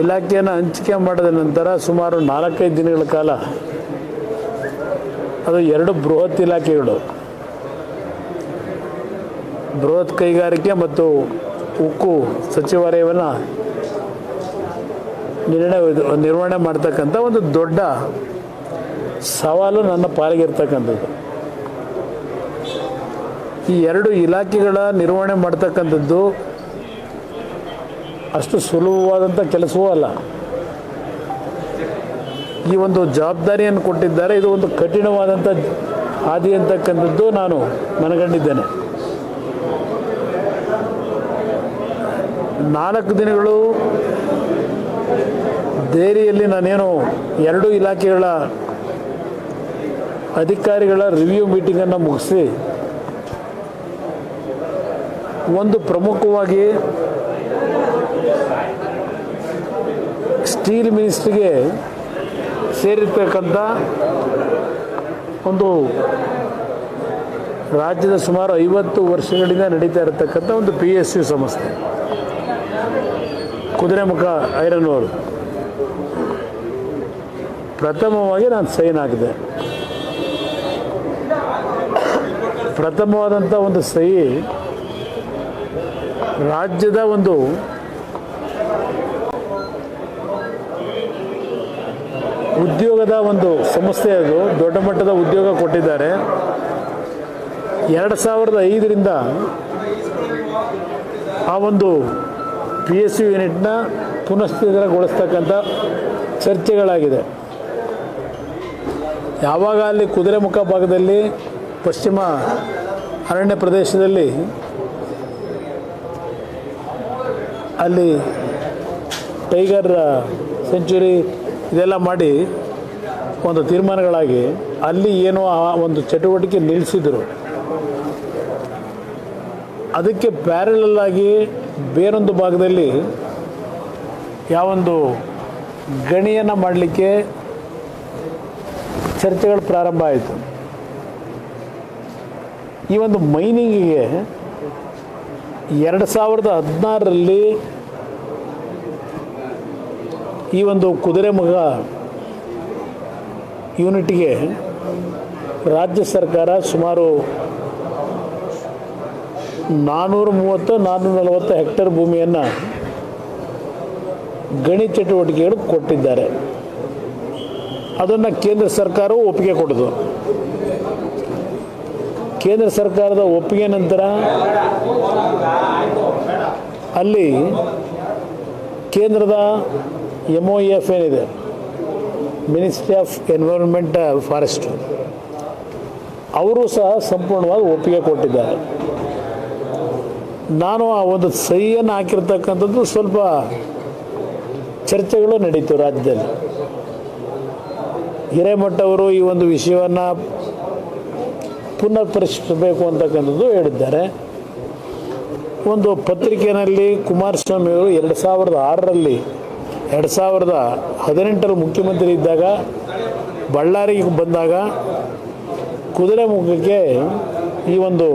ಇಲಾಖೆಯನ್ನು ಹಂಚಿಕೆ ಮಾಡಿದ ನಂತರ ಸುಮಾರು ನಾಲ್ಕೈದು ದಿನಗಳ ಕಾಲ ಅದು ಎರಡು ಬೃಹತ್ ಇಲಾಖೆಗಳು. ಬೃಹತ್ ಕೈಗಾರಿಕೆ ಮತ್ತು ಉಕ್ಕು ಸಚಿವಾಲಯವನ್ನು ನಿರ್ಣಯ ನಿರ್ವಹಣೆ ಮಾಡ್ತಕ್ಕಂಥ ಒಂದು ದೊಡ್ಡ ಸವಾಲು ನನ್ನ ಪಾಲಿಗೆ ಇರ್ತಕ್ಕಂಥದ್ದು. ಈ ಎರಡು ಇಲಾಖೆಗಳ ನಿರ್ವಹಣೆ ಮಾಡ್ತಕ್ಕಂಥದ್ದು ಅಷ್ಟು ಸುಲಭವಾದಂಥ ಕೆಲಸವೂ ಅಲ್ಲ. ಈ ಒಂದು ಜವಾಬ್ದಾರಿಯನ್ನು ಕೊಟ್ಟಿದ್ದಾರೆ, ಇದು ಒಂದು ಕಠಿಣವಾದಂಥ ಹಾದಿ ಅಂತಕ್ಕಂಥದ್ದು ನಾನು ಮನಗಂಡಿದ್ದೇನೆ. ನಾಲ್ಕು ದಿನಗಳು ದೇರಿಯಲ್ಲಿ ನಾನೇನು ಎರಡು ಇಲಾಖೆಗಳ ಅಧಿಕಾರಿಗಳ ರಿವ್ಯೂ ಮೀಟಿಂಗನ್ನು ಮುಗಿಸಿ, ಒಂದು ಪ್ರಮುಖವಾಗಿ ಸ್ಟೀಲ್ ಮಿನಿಸ್ಟ್ರಿಗೆ ಸೇರಿರ್ತಕ್ಕಂಥ ಒಂದು ರಾಜ್ಯದ ಸುಮಾರು ಐವತ್ತು ವರ್ಷಗಳಿಂದ ನಡೀತಾ ಇರತಕ್ಕಂಥ ಒಂದು ಪಿ ಎಸ್ ಯು ಸಂಸ್ಥೆ. ಕುದುರೆಮುಖ ಐರನ್ ಅವರು ಪ್ರಥಮವಾಗಿ ನಾನು ಸೈನ್ ಆಗಿದೆ ಪ್ರಥಮವಾದಂಥ ಒಂದು ಸಹಿ ರಾಜ್ಯದ ಒಂದು ಉದ್ಯೋಗದ ಒಂದು ಸಂಸ್ಥೆ ಅದು. ದೊಡ್ಡ ಮಟ್ಟದ ಉದ್ಯೋಗ ಕೊಟ್ಟಿದ್ದಾರೆ. ಎರಡು ಸಾವಿರದ ಐದರಿಂದ ಆ ಒಂದು ಪಿ ಎಸ್ ಯು ಯೂನಿಟ್ನ ಪುನಃಸ್ಥಿತಗೊಳಿಸ್ತಕ್ಕಂಥ ಚರ್ಚೆಗಳಾಗಿದೆ. ಯಾವಾಗ ಅಲ್ಲಿ ಕುದುರೆಮುಖ ಭಾಗದಲ್ಲಿ ಪಶ್ಚಿಮ ಅರಣ್ಯ ಪ್ರದೇಶದಲ್ಲಿ ಅಲ್ಲಿ ಟೈಗರ್ ಸೆಂಚುರಿ ಇದೆಲ್ಲ ಮಾಡಿ ಒಂದು ತೀರ್ಮಾನಗಳಾಗಿ ಅಲ್ಲಿ ಏನೋ ಆ ಒಂದು ಚಟುವಟಿಕೆ ನಿಲ್ಲಿಸಿದರು ಅದಕ್ಕೆ ಪ್ಯಾರಲಾಗಿ ಬೇರೊಂದು ಭಾಗದಲ್ಲಿ ಯಾವೊಂದು ಗಣಿಯನ್ನು ಮಾಡಲಿಕ್ಕೆ ಚರ್ಚೆಗಳು ಪ್ರಾರಂಭ ಆಯಿತು. ಈ ಒಂದು ಮೈನಿಂಗಿಗೆ ಎರಡು ಸಾವಿರದ ಹದಿನಾರರಲ್ಲಿ ಈ ಒಂದು ಕುದುರೆ ಮಗ ಯೂನಿಟ್ಗೆ ರಾಜ್ಯ ಸರ್ಕಾರ ಸುಮಾರು ನಾನ್ನೂರ ಮೂವತ್ತು ನಾನ್ನೂರ ನಲವತ್ತು ಹೆಕ್ಟೇರ್ ಭೂಮಿಯನ್ನು ಗಣಿ ಚಟುವಟಿಕೆಗಳು ಕೊಟ್ಟಿದ್ದಾರೆ. ಅದನ್ನು ಕೇಂದ್ರ ಸರ್ಕಾರವು ಒಪ್ಪಿಗೆ ಕೊಡೋದು. ಕೇಂದ್ರ ಸರ್ಕಾರದ ಒಪ್ಪಿಗೆ ನಂತರ ಅಲ್ಲಿ ಕೇಂದ್ರದ ಎಂ ಒ ಎಫ್ ಏನಿದೆ? ಮಿನಿಸ್ಟ್ರಿ ಆಫ್ ಎನ್ವಿರಾನ್ಮೆಂಟ್ ಫಾರೆಸ್ಟ್ ಅವರು ಸಹ ಸಂಪೂರ್ಣವಾಗಿ ಒಪ್ಪಿಗೆ ಕೊಟ್ಟಿದ್ದಾರೆ. ನಾನು ಆ ಒಂದು ಸಹಿಯನ್ನು ಹಾಕಿರ್ತಕ್ಕಂಥದ್ದು ಸ್ವಲ್ಪ ಚರ್ಚೆಗಳು ನಡೀತು ರಾಜ್ಯದಲ್ಲಿ. ಹಿರೇಮಠ ಅವರು ಈ ಒಂದು ವಿಷಯವನ್ನು ಪುನರ್ ಪರಿಶೀಲಿಸಬೇಕು ಅಂತಕ್ಕಂಥದ್ದು ಹೇಳಿದ್ದಾರೆ. ಒಂದು ಪತ್ರಿಕೆಯಲ್ಲಿ ಕುಮಾರಸ್ವಾಮಿ ಅವರು ಎರಡು ಸಾವಿರದ ಆರರಲ್ಲಿ ಎರಡು ಸಾವಿರದ ಹದಿನೆಂಟರ ಮುಖ್ಯಮಂತ್ರಿ ಇದ್ದಾಗ, ಬಳ್ಳಾರಿಗೆ ಬಂದಾಗ ಕುದುರೆಮುಖಕ್ಕೆ ಈ ಒಂದು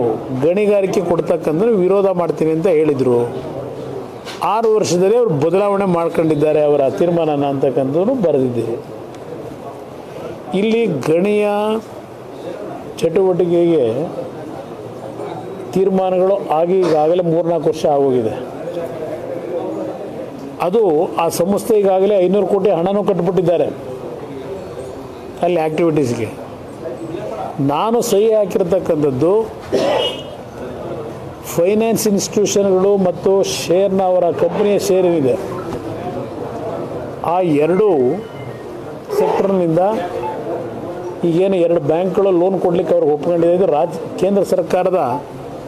ಗಣಿಗಾರಿಕೆ ಕೊಡ್ತಕ್ಕಂಥ ವಿರೋಧ ಮಾಡ್ತೀನಿ ಅಂತ ಹೇಳಿದರು. ಆರು ವರ್ಷದಲ್ಲಿ ಅವರು ಬದಲಾವಣೆ ಮಾಡ್ಕೊಂಡಿದ್ದಾರೆ, ಅವರ ತೀರ್ಮಾನನ ಅಂತಕ್ಕಂಥದ್ದು ಬರೆದಿದ್ದೀರಿ ಇಲ್ಲಿ ಗಣಿಯ ಚಟುವಟಿಕೆಗೆ ತೀರ್ಮಾನಗಳು ಆಗಿ ಈಗಾಗಲೇ ಮೂರ್ನಾಲ್ಕು ವರ್ಷ ಆಗೋಗಿದೆ. ಅದು ಆ ಸಂಸ್ಥೆ ಈಗಾಗಲೇ ಐನೂರು ಕೋಟಿ ಹಣನೂ ಕಟ್ಬಿಟ್ಟಿದ್ದಾರೆ. ಅಲ್ಲಿ ಆ್ಯಕ್ಟಿವಿಟೀಸ್ಗೆ ನಾನು ಸಹಿ ಹಾಕಿರ್ತಕ್ಕಂಥದ್ದು ಫೈನಾನ್ಸ್ ಇನ್ಸ್ಟಿಟ್ಯೂಷನ್ಗಳು ಮತ್ತು ಶೇರ್ನ ಅವರ ಕಂಪ್ನಿಯ ಶೇರ್ ಏನಿದೆ. ಆ ಎರಡೂ ಸೆಕ್ಟರ್ನಿಂದ ಈಗೇನು ಎರಡು ಬ್ಯಾಂಕ್ಗಳು ಲೋನ್ ಕೊಡಲಿಕ್ಕೆ ಅವ್ರಿಗೆ ಒಪ್ಕೊಂಡಿದೆ ಇದು ರಾಜ್ಯ ಕೇಂದ್ರ ಸರ್ಕಾರದ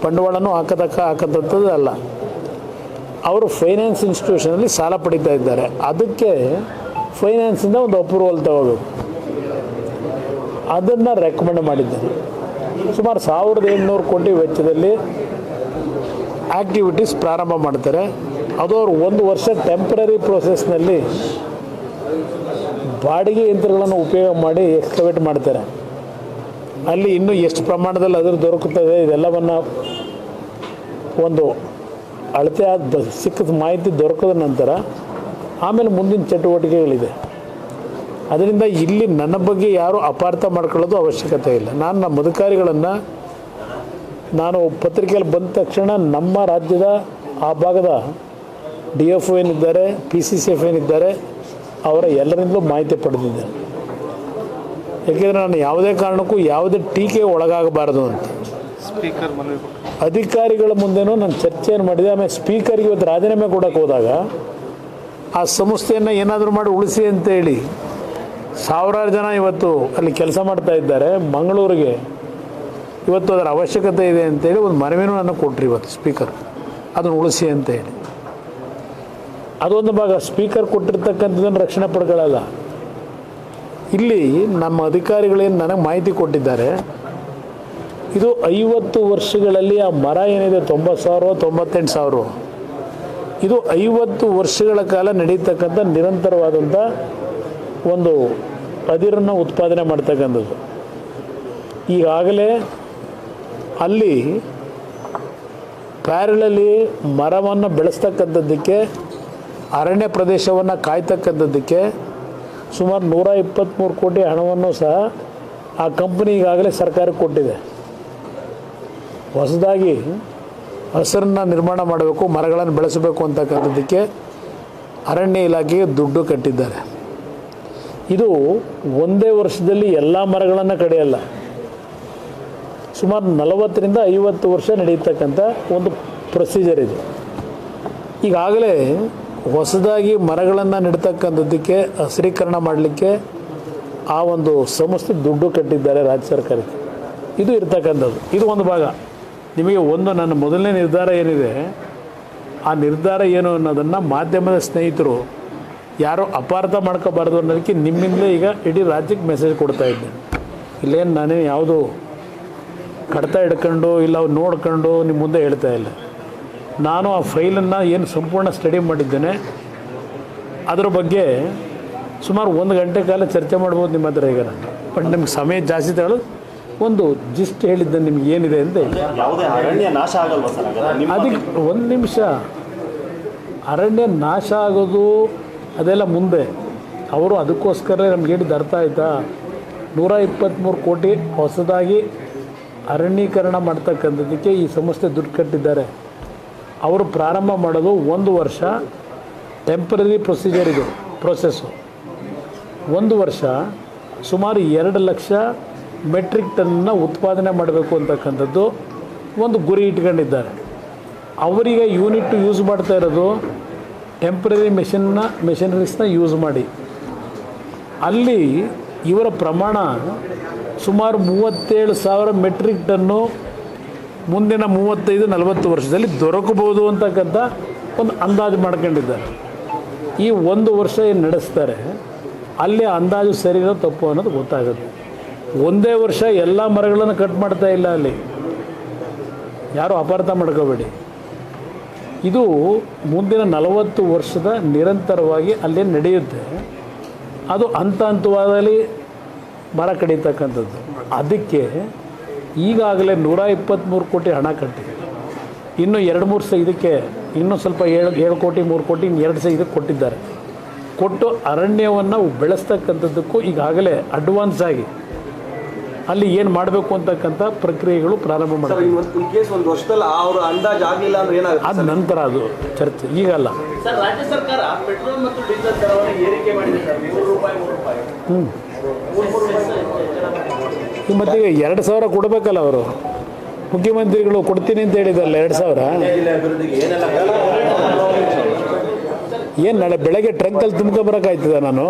ಬಂಡವಾಳನೂ ಹಾಕತಕ್ಕ ಹಾಕಂಥದ್ದು ಅಲ್ಲ ಅವರು ಫೈನಾನ್ಸ್ ಇನ್ಸ್ಟಿಟ್ಯೂಷನಲ್ಲಿ ಸಾಲ ಪಡಿತಾ ಇದ್ದಾರೆ. ಅದಕ್ಕೆ ಫೈನಾನ್ಸಿಂದ ಒಂದು ಅಪ್ರೂವಲ್ ತಗೋಬೇಕು. ಅದನ್ನು ರೆಕಮೆಂಡ್ ಮಾಡಿದ್ದಾರೆ. ಸುಮಾರು ಸಾವಿರದ ಎಂಟುನೂರು ಕೋಟಿ ವೆಚ್ಚದಲ್ಲಿ ಆ್ಯಕ್ಟಿವಿಟೀಸ್ ಪ್ರಾರಂಭ ಮಾಡ್ತಾರೆ. ಅದು ಅವರು ಒಂದು ವರ್ಷ ಟೆಂಪ್ರರಿ ಪ್ರೋಸೆಸ್ನಲ್ಲಿ ಬಾಡಿಗೆ ಯಂತ್ರಗಳನ್ನು ಉಪಯೋಗ ಮಾಡಿ ಎಕ್ಸ್ಕವೇಟ್ ಮಾಡ್ತಾರೆ. ಅಲ್ಲಿ ಇನ್ನೂ ಎಷ್ಟು ಪ್ರಮಾಣದಲ್ಲಿ ಅದ್ರ ದೊರಕುತ್ತದೆ ಇದೆಲ್ಲವನ್ನು ಒಂದು ಅಳತೆ ಆದ ಸಿಕ್ಕಿದ ಮಾಹಿತಿ ದೊರಕಿದ ನಂತರ ಆಮೇಲೆ ಮುಂದಿನ ಚಟುವಟಿಕೆಗಳಿದೆ. ಅದರಿಂದ ಇಲ್ಲಿ ನನ್ನ ಬಗ್ಗೆ ಯಾರು ಅಪಾರ್ಥ ಮಾಡ್ಕೊಳ್ಳೋದು ಅವಶ್ಯಕತೆ ಇಲ್ಲ. ನಾನು ನಮ್ಮ ಅಧಿಕಾರಿಗಳನ್ನು, ನಾನು ಪತ್ರಿಕೆಯಲ್ಲಿ ಬಂದ ತಕ್ಷಣ ನಮ್ಮ ರಾಜ್ಯದ ಆ ಭಾಗದ ಡಿ ಎಫ್ ಒ ಏನಿದ್ದಾರೆ, ಪಿ ಸಿ ಸಿ ಎಫ್ ಏನಿದ್ದಾರೆ, ಅವರ ಎಲ್ಲರಿಂದಲೂ ಮಾಹಿತಿ ಪಡೆದಿದ್ದೇನೆ. ಏಕೆಂದರೆ ನಾನು ಯಾವುದೇ ಕಾರಣಕ್ಕೂ ಯಾವುದೇ ಟೀಕೆ ಒಳಗಾಗಬಾರದು ಅಂತ. ಸ್ಪೀಕರ್ ಅಧಿಕಾರಿಗಳ ಮುಂದೆನೂ ನಾನು ಚರ್ಚೆಯನ್ನು ಮಾಡಿದೆ. ಆಮೇಲೆ ಸ್ಪೀಕರ್ಗೆ ಇವತ್ತು ರಾಜೀನಾಮೆ ಕೊಡೋಕೆ ಹೋದಾಗ ಆ ಸಂಸ್ಥೆಯನ್ನು ಏನಾದರೂ ಮಾಡಿ ಉಳಿಸಿ ಅಂತ ಹೇಳಿ ಸಾವಿರಾರು ಜನ ಇವತ್ತು ಅಲ್ಲಿ ಕೆಲಸ ಮಾಡ್ತಾ ಇದ್ದಾರೆ. ಮಂಗಳೂರಿಗೆ ಇವತ್ತು ಅದರ ಅವಶ್ಯಕತೆ ಇದೆ ಅಂತೇಳಿ ಒಂದು ಮನವಿನೂ ನನಗೆ ಕೊಟ್ಟರು ಇವತ್ತು ಸ್ಪೀಕರ್. ಅದನ್ನು ಉಳಿಸಿ ಅಂತ ಹೇಳಿ ಅದೊಂದು ಭಾಗ ಸ್ಪೀಕರ್ ಕೊಟ್ಟಿರ್ತಕ್ಕಂಥದ್ದನ್ನು ರಕ್ಷಣೆ ಪಡ್ಕೊಳ್ಳಲ್ಲ ಇಲ್ಲಿ ನಮ್ಮ ಅಧಿಕಾರಿಗಳೇನು ನನಗೆ ಮಾಹಿತಿ ಕೊಟ್ಟಿದ್ದಾರೆ ಇದು ಐವತ್ತು ವರ್ಷಗಳಲ್ಲಿ ಆ ಮರ ಏನಿದೆ ತೊಂಬತ್ತು ಸಾವಿರ ತೊಂಬತ್ತೆಂಟು ಸಾವಿರ. ಇದು ಐವತ್ತು ವರ್ಷಗಳ ಕಾಲ ನಡೀತಕ್ಕಂಥ ನಿರಂತರವಾದಂಥ ಒಂದು ಅದಿರನ್ನು ಉತ್ಪಾದನೆ ಮಾಡ್ತಕ್ಕಂಥದ್ದು. ಈಗಾಗಲೇ ಅಲ್ಲಿ ಪ್ಯಾರಲಲ್ಲಿ ಮರವನ್ನು ಬೆಳೆಸ್ತಕ್ಕಂಥದ್ದಕ್ಕೆ, ಅರಣ್ಯ ಪ್ರದೇಶವನ್ನು ಕಾಯ್ತಕ್ಕಂಥದ್ದಕ್ಕೆ ಸುಮಾರು ನೂರ ಇಪ್ಪತ್ತ್ಮೂರು ಕೋಟಿ ಹಣವನ್ನು ಸಹ ಆ ಕಂಪ್ನಿ ಈಗಾಗಲೇ ಸರ್ಕಾರಕ್ಕೆ ಕೊಟ್ಟಿದೆ. ಹೊಸದಾಗಿ ಹಸಿರನ್ನ ನಿರ್ಮಾಣ ಮಾಡಬೇಕು, ಮರಗಳನ್ನು ಬೆಳೆಸಬೇಕು ಅಂತಕ್ಕಂಥದ್ದಕ್ಕೆ ಅರಣ್ಯ ಇಲಾಖೆಗೆ ದುಡ್ಡು ಕಟ್ಟಿದ್ದಾರೆ. ಇದು ಒಂದೇ ವರ್ಷದಲ್ಲಿ ಎಲ್ಲ ಮರಗಳನ್ನು ಕಡೆಯಲ್ಲ. ಸುಮಾರು ನಲವತ್ತರಿಂದ ಐವತ್ತು ವರ್ಷ ನಡೆಯತಕ್ಕಂಥ ಒಂದು ಪ್ರೊಸೀಜರ್ ಇದು. ಈಗಾಗಲೇ ಹೊಸದಾಗಿ ಮರಗಳನ್ನು ನೆಡ್ತಕ್ಕಂಥದ್ದಕ್ಕೆ, ಹಸಿರೀಕರಣ ಮಾಡಲಿಕ್ಕೆ ಆ ಒಂದು ಸಂಸ್ಥೆ ದುಡ್ಡು ಕಟ್ಟಿದ್ದಾರೆ ರಾಜ್ಯ ಸರ್ಕಾರಕ್ಕೆ. ಇದು ಇರ್ತಕ್ಕಂಥದ್ದು. ಇದು ಒಂದು ಭಾಗ. ನಿಮಗೆ ಒಂದು ನನ್ನ ಮೊದಲನೇ ನಿರ್ಧಾರ ಏನಿದೆ, ಆ ನಿರ್ಧಾರ ಏನು ಅನ್ನೋದನ್ನು ಮಾಧ್ಯಮದ ಸ್ನೇಹಿತರು ಯಾರೋ ಅಪಾರ್ಥ ಮಾಡ್ಕೋಬಾರ್ದು ಅನ್ನೋದಕ್ಕೆ ನಿಮ್ಮಿಂದಲೇ ಈಗ ಇಡೀ ರಾಜ್ಯಕ್ಕೆ ಮೆಸೇಜ್ ಕೊಡ್ತಾ ಇದ್ದೇನೆ ಇಲ್ಲೇನು ನಾನೇನು ಯಾವುದು ಕಡ್ತ ಹಿಡ್ಕೊಂಡು ಇಲ್ಲ ಅವ್ರು ನೋಡ್ಕೊಂಡು ನಿಮ್ಮ ಮುಂದೆ ಹೇಳ್ತಾ ಇಲ್ಲ. ನಾನು ಆ ಫೈಲನ್ನು ಏನು ಸಂಪೂರ್ಣ ಸ್ಟಡಿ ಮಾಡಿದ್ದೇನೆ, ಅದರ ಬಗ್ಗೆ ಸುಮಾರು ಒಂದು ಗಂಟೆ ಕಾಲ ಚರ್ಚೆ ಮಾಡ್ಬೋದು ನಿಮ್ಮ ಹತ್ರ ಈಗ ನಾನು. ಬಟ್ ನಿಮ್ಗೆ ಸಮಯ ಜಾಸ್ತಿ ತಗೊಳ್ಳೋದು ಒಂದು ಜಿಸ್ಟ್ ಹೇಳಿದ್ದ ನಿಮ್ಗೆ ಏನಿದೆ ಅಂದ್ರೆ ಹೇಳಿ ಅರಣ್ಯ ನಾಶ ಆಗಲ್ವಾ ಸರ್ ಹಾಗಾದ್ರೆ? ನಿಮ್ಮ ಅದಕ್ಕೆ ಒಂದು ನಿಮಿಷ. ಅರಣ್ಯ ನಾಶ ಆಗೋದು ಅದೆಲ್ಲ ಮುಂದೆ. ಅವರು ಅದಕ್ಕೋಸ್ಕರ ನಮ್ಗೆ ಹೇಳಿದ್ದು ಅರ್ಥ ಆಯ್ತಾ? ನೂರ ಇಪ್ಪತ್ತ್ಮೂರು ಕೋಟಿ ಹೊಸದಾಗಿ ಅರಣ್ಯೀಕರಣ ಮಾಡ್ತಕ್ಕಂಥದ್ದಕ್ಕೆ ಈ ಸಂಸ್ಥೆ ದುಡ್ಡು ಕಟ್ಟಿದ್ದಾರೆ. ಅವರು ಪ್ರಾರಂಭ ಮಾಡೋದು ಒಂದು ವರ್ಷ ಟೆಂಪರರಿ ಪ್ರೊಸೀಜರ್ ಇದು ಪ್ರೊಸೆಸ್ಸು ಒಂದು ವರ್ಷ ಸುಮಾರು ಎರಡು ಲಕ್ಷ ಮೆಟ್ರಿಕ್ ಟನ್ನ ಉತ್ಪಾದನೆ ಮಾಡಬೇಕು ಅಂತಕ್ಕಂಥದ್ದು ಒಂದು ಗುರಿ ಇಟ್ಕೊಂಡಿದ್ದಾರೆ. ಅವರಿಗೆ ಯೂನಿಟ್ ಯೂಸ್ ಮಾಡ್ತಾ ಇರೋದು ಟೆಂಪ್ರರಿ ಮೆಷಿನ್ನ ಮೆಷಿನರೀಸ್ನ ಯೂಸ್ ಮಾಡಿ. ಅಲ್ಲಿ ಇವರ ಪ್ರಮಾಣ ಸುಮಾರು ಮೂವತ್ತೇಳು ಸಾವಿರ ಮೆಟ್ರಿಕ್ ಟನ್ನು ಮುಂದಿನ ಮೂವತ್ತೈದು, ನಲವತ್ತು ವರ್ಷದಲ್ಲಿ ದೊರಕಬಹುದು ಅಂತಕ್ಕಂಥ ಒಂದು ಅಂದಾಜು ಮಾಡ್ಕೊಂಡಿದ್ದಾರೆ. ಈ ಒಂದು ವರ್ಷ ಏನು ನಡೆಸ್ತಾರೆ? ಅಲ್ಲಿ ಅಂದಾಜು ಸರಿನೋ ತಪ್ಪು ಅನ್ನೋದು ಗೊತ್ತಾಗುತ್ತೆ. ಒಂದೇ ವರ್ಷ ಎಲ್ಲ ಮರಗಳನ್ನು ಕಟ್ ಮಾಡ್ತಾ ಇಲ್ಲ ಅಲ್ಲಿ. ಯಾರು ಅಪಾರ್ಥ ಮಾಡ್ಕೋಬೇಡಿ. ಇದು ಮುಂದಿನ ನಲವತ್ತು ವರ್ಷದ ನಿರಂತರವಾಗಿ ಅಲ್ಲಿ ನಡೆಯುತ್ತೆ. ಅದು ಹಂತ ಹಂತವಾದಲ್ಲಿ ಮರ ಕಡಿತಕ್ಕಂಥದ್ದು. ಅದಕ್ಕೆ ಈಗಾಗಲೇ ನೂರ ಇಪ್ಪತ್ತ್ಮೂರು ಕೋಟಿ ಹಣ ಕಟ್ಟಿ ಇನ್ನು ಎರಡು ಮೂರು ಸಹ ಇದಕ್ಕೆ ಇನ್ನೂ ಸ್ವಲ್ಪ ಏಳು ಏಳು ಕೋಟಿ, ಮೂರು ಕೋಟಿ, ಇನ್ನು ಎರಡು ಸಹ ಇದಕ್ಕೆ ಕೊಟ್ಟಿದ್ದಾರೆ. ಕೊಟ್ಟು ಅರಣ್ಯವನ್ನು ಬೆಳೆಸ್ತಕ್ಕಂಥದ್ದಕ್ಕೂ ಈಗಾಗಲೇ ಅಡ್ವಾನ್ಸ್ ಆಗಿ ಅಲ್ಲಿ ಏನು ಮಾಡಬೇಕು ಅಂತಕ್ಕಂಥ ಪ್ರಕ್ರಿಯೆಗಳು ಪ್ರಾರಂಭ ಮಾಡ್ತಾರೆ ಕೇಸ್ ಒಂದು ವರ್ಷದಲ್ಲಿ ಅವರು ಅಂದಾಜು ಆಗಲಿಲ್ಲ ಅಂದ್ರೆ ಏನಾಗುತ್ತೆ ಅದು ನಂತರ ಅದು ಚರ್ಚೆ ಈಗಲ್ಲ ಸರ್ ರಾಜ್ಯ ಸರ್ಕಾರ ಪೆಟ್ರೋಲ್ ಮತ್ತು ಡೀಸೆಲ್ ದರವನ್ನು ಏರಿಕೆ ಮಾಡಿದೆ ಸರ್ ಮೂರು ರೂಪಾಯಿ ಮೂರು ರೂಪಾಯಿ. ಹ್ಞೂ ಮತ್ತೀಗ ಎರಡು ಸಾವಿರ ಕೊಡಬೇಕಲ್ಲ ಅವರು? ಮುಖ್ಯಮಂತ್ರಿಗಳು ಕೊಡ್ತೀನಿ ಅಂತ ಹೇಳಿದಲ್ಲ ಎರಡು ಸಾವಿರ? ಏನು ನಾಳೆ ಬೆಳಗ್ಗೆ ಟ್ರಂಕಲ್ಲಿ ತುಂಬ್ಕೊಬರೋಕ್ಕಾಯ್ತದ ನಾನು?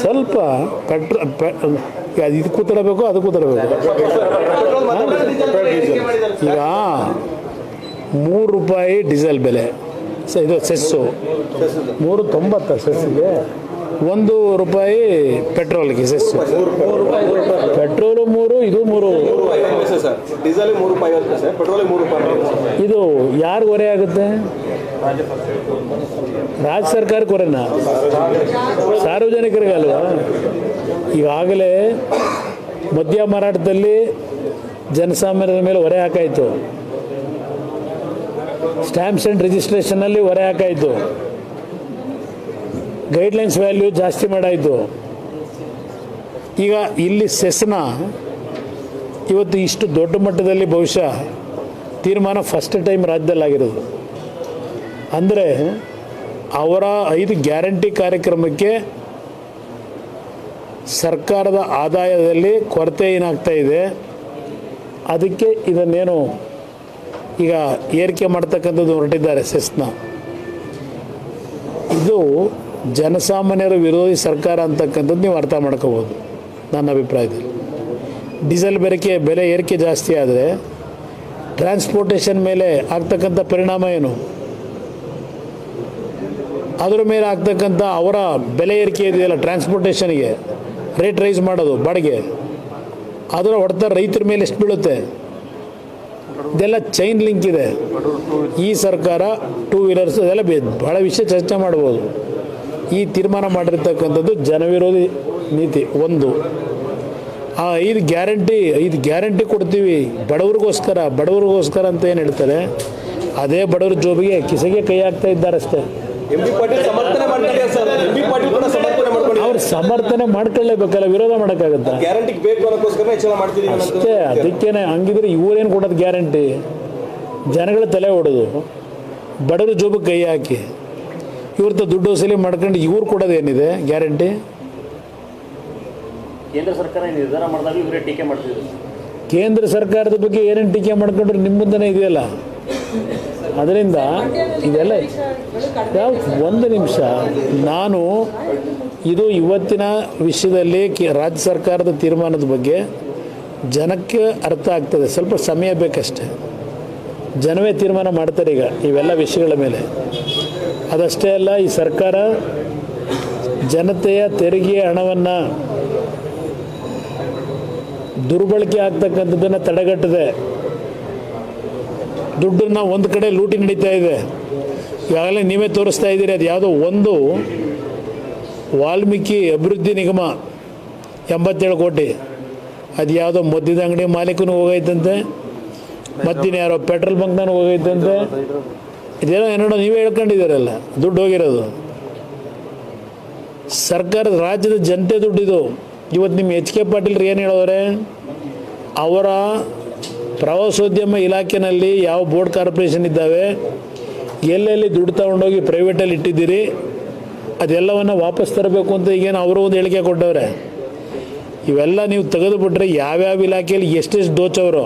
ಸ್ವಲ್ಪ ಪೆಟ್ರೋ ಪೆ ಅದು ಇದು ಕೂತಿಡಬೇಕು ಅದು ಕೂತಿಡಬೇಕು. ಈಗ ಮೂರು ರೂಪಾಯಿ ಡೀಸೆಲ್ ಬೆಲೆ. ಸ ಇದು ಸೆಸ್ಸು. ಮೂರು ತೊಂಬತ್ತ ಸೆಸ್ಸಿಗೆ ಒಂದು ರೂಪಾಯಿ ಪೆಟ್ರೋಲ್ಗೆ ಸೆಸ್ಸು. ಪೆಟ್ರೋಲು ಮೂರು ಇದು ಮೂರು. ಇದು ಯಾರು ಹೊರೆ ಆಗುತ್ತೆ? ರಾಜ್ಯ ಸರ್ಕಾರ ಕೊರೋನ ಸಾರ್ವಜನಿಕರಿಗೆ ಅಲ್ವಾ? ಈಗಾಗಲೇ ಮದ್ಯ ಮಾರಾಟದಲ್ಲಿ ಜನಸಾಮಾನ್ಯರ ಮೇಲೆ ಹೊರೆ ಹಾಕಾಯಿತು. ಸ್ಟ್ಯಾಂಪ್ಸ್ ಆ್ಯಂಡ್ ರಿಜಿಸ್ಟ್ರೇಷನಲ್ಲಿ ಹೊರೆ ಹಾಕಾಯಿತು. ಗೈಡ್ಲೈನ್ಸ್ ವ್ಯಾಲ್ಯೂ ಜಾಸ್ತಿ ಮಾಡಾಯಿತು. ಈಗ ಇಲ್ಲಿ ಸೆಸ್ನ ಇವತ್ತು ಇಷ್ಟು ದೊಡ್ಡ ಮಟ್ಟದಲ್ಲಿ ಬಹುಶಃ ತೀರ್ಮಾನ ಫಸ್ಟ್ ಟೈಮ್ ರಾಜ್ಯದಲ್ಲಾಗಿರೋದು. ಅಂದರೆ ಅವರ ಐದು ಗ್ಯಾರಂಟಿ ಕಾರ್ಯಕ್ರಮಕ್ಕೆ ಸರ್ಕಾರದ ಆದಾಯದಲ್ಲಿ ಕೊರತೆ ಏನಾಗ್ತಾ ಇದೆ, ಅದಕ್ಕೆ ಇದನ್ನೇನು ಈಗ ಏರಿಕೆ ಮಾಡ್ತಕ್ಕಂಥದ್ದು ಹೊರಟಿದ್ದಾರೆ ಸೆಸ್ನ. ಇದು ಜನಸಾಮಾನ್ಯರ ವಿರೋಧಿ ಸರ್ಕಾರ ಅಂತಕ್ಕಂಥದ್ದು ನೀವು ಅರ್ಥ ಮಾಡ್ಕೋಬೋದು, ನನ್ನ ಅಭಿಪ್ರಾಯದಲ್ಲಿ. ಡೀಸೆಲ್ ಬೆರಕೆ ಬೆಲೆ ಏರಿಕೆ ಜಾಸ್ತಿ ಆದರೆ ಟ್ರಾನ್ಸ್ಪೋರ್ಟೇಷನ್ ಮೇಲೆ ಆಗ್ತಕ್ಕಂಥ ಪರಿಣಾಮ ಏನು? ಅದರ ಮೇಲೆ ಆಗ್ತಕ್ಕಂಥ ಅವರ ಬೆಲೆ ಏರಿಕೆ ಇದೆಯಲ್ಲ ಟ್ರಾನ್ಸ್ಪೋರ್ಟೇಷನ್ಗೆ ರೇಟ್ ರೈಸ್ ಮಾಡೋದು, ಬಾಡಿಗೆ, ಅದರ ಹೊಡೆತ ರೈತರ ಮೇಲೆ ಎಷ್ಟು ಬೀಳುತ್ತೆ? ಇದೆಲ್ಲ ಚೈನ್ ಲಿಂಕ್ ಇದೆ. ಈ ಸರ್ಕಾರ ಟೂ ವೀಲರ್ಸ್ ಅದೆಲ್ಲ ಭಾಳ ವಿಷಯ ಚರ್ಚೆ ಮಾಡ್ಬೋದು. ಈ ತೀರ್ಮಾನ ಮಾಡಿರ್ತಕ್ಕಂಥದ್ದು ಜನವಿರೋಧಿ ನೀತಿ ಒಂದು. ಆ ಐದು ಗ್ಯಾರಂಟಿ ಐದು ಗ್ಯಾರಂಟಿ ಕೊಡ್ತೀವಿ ಬಡವ್ರಿಗೋಸ್ಕರ ಬಡವ್ರಿಗೋಸ್ಕರ ಅಂತ ಏನು ಹೇಳ್ತಾರೆ, ಅದೇ ಬಡವ್ರ ಜೋಬಿಗೆ ಕಿಸೆಗೆ ಕೈ ಹಾಕ್ತಾ ಇದ್ದಾರೆ ಅಷ್ಟೇ. ಎಂ ಬಿ ಪಾಟೀಲ್ ಸಮರ್ಥನೆ ಸರ್? ಎಂ ಬಿ ಪಾಟೀಲ್ ಕೂಡ ಸಮರ್ಥನೆ ಮಾಡ್ಕೊಂಡಿದ್ದಾರೆ ಅವ್ರು ಸಮರ್ಥನೆ ಮಾಡ್ಕೊಳ್ಳೇಬೇಕಲ್ಲ ವಿರೋಧ ಮಾಡೋಕ್ಕಾಗತ್ತಾ? ಗ್ಯಾರಂಟಿ ಬೇಕು ಅನ್ನೋಕ್ಕೋಸ್ಕರ ಹೆಚ್ಚಳ ಮಾಡ್ತಿದ್ದೀವಿ ಅನ್ನೋದು ಅಷ್ಟೇ ಅದಕ್ಕೇನೆ ಹಂಗಿದ್ರೆ ಇವರೇನು ಕೊಡೋದು ಗ್ಯಾರಂಟಿ? ಜನಗಳ ತಲೆ ಹೊಡೆದು ಬಡವರು ಜೋಬ್ ಕೈ ಹಾಕಿ ಇವ್ರದ್ದು ದುಡ್ಡು ವಸೂಲಿ ಮಾಡ್ಕೊಂಡು ಇವ್ರು ಕೊಡೋದೇನಿದೆ ಗ್ಯಾರಂಟಿ? ಕೇಂದ್ರ ಸರ್ಕಾರ ನಿರ್ಧಾರ ಮಾಡಿದಾಗ ಇವರೇ ಟೀಕೆ ಮಾಡ್ತಿದ್ರು. ಕೇಂದ್ರ ಸರ್ಕಾರದ ಬಗ್ಗೆ ಏನೇನು ಟೀಕೆ ಮಾಡ್ಕೊಂಡ್ರೆ ನಿಮ್ಮ ಮುಂದೆನೇ ಇದೆಯಲ್ಲ? ಅದರಿಂದ ಇದೆಲ್ಲ ಯಾವ ಒಂದು ನಿಮಿಷ. ನಾನು ಇದು ಇವತ್ತಿನ ವಿಷಯದಲ್ಲಿ ರಾಜ್ಯ ಸರ್ಕಾರದ ತೀರ್ಮಾನದ ಬಗ್ಗೆ ಜನಕ್ಕೆ ಅರ್ಥ ಆಗ್ತದೆ. ಸ್ವಲ್ಪ ಸಮಯ ಬೇಕಷ್ಟೆ. ಜನವೇ ತೀರ್ಮಾನ ಮಾಡ್ತಾರೆ ಈಗ ಇವೆಲ್ಲ ವಿಷಯಗಳ ಮೇಲೆ. ಅದಷ್ಟೇ ಅಲ್ಲ, ಈ ಸರ್ಕಾರ ಜನತೆಯ ತೆರಿಗೆ ಹಣವನ್ನು ದುರ್ಬಳಕೆ ಆಗ್ತಕ್ಕಂಥದ್ದನ್ನು ತಡೆಗಟ್ಟದೆ. ದುಡ್ಡನ್ನ ಒಂದು ಕಡೆ ಲೂಟಿ ನಡೀತಾ ಇದೆ. ಈಗಾಗಲೇ ನೀವೇ ತೋರಿಸ್ತಾ ಇದ್ದೀರಿ, ಅದು ಯಾವುದೋ ಒಂದು ವಾಲ್ಮೀಕಿ ಅಭಿವೃದ್ಧಿ ನಿಗಮ ಎಂಬತ್ತೇಳು ಕೋಟಿ. ಅದು ಯಾವುದೋ ಮದ್ಯದ ಅಂಗಡಿ ಮಾಲೀಕನೂ ಹೋಗೈತಂತೆ ಮತ್ತಿನ ಯಾರೋ ಪೆಟ್ರೋಲ್ ಬಂಕ್ನೂ ಹೋಗೈತಂತೆ. ಇದೇನೋ ಏನೋ ನೀವೇ ಹೇಳ್ಕೊಂಡಿದ್ದೀರಲ್ಲ, ದುಡ್ಡು ಹೋಗಿರೋದು. ಸರ್ಕಾರದ ರಾಜ್ಯದ ಜನತೆ ದುಡ್ಡಿದು. ಇವತ್ತು ನಿಮ್ಮ ಎಚ್ ಕೆ ಪಾಟೀಲ್ರು ಏನು ಹೇಳೋರೆ? ಅವರ ಪ್ರವಾಸೋದ್ಯಮ ಇಲಾಖೆನಲ್ಲಿ ಯಾವ ಬೋರ್ಡ್ ಕಾರ್ಪೊರೇಷನ್ ಇದ್ದಾವೆ, ಎಲ್ಲೆಲ್ಲಿ ದುಡ್ಡು ತಗೊಂಡೋಗಿ ಪ್ರೈವೇಟಲ್ಲಿ ಇಟ್ಟಿದ್ದೀರಿ, ಅದೆಲ್ಲವನ್ನು ವಾಪಸ್ ತರಬೇಕು ಅಂತ ಈಗೇನು ಅವರು ಒಂದು ಹೇಳಿಕೆ ಕೊಟ್ಟವ್ರೆ. ಇವೆಲ್ಲ ನೀವು ತೆಗೆದುಬಿಟ್ರೆ ಯಾವ್ಯಾವ ಇಲಾಖೆಯಲ್ಲಿ ಎಷ್ಟೆಷ್ಟು ದೋಚವರು,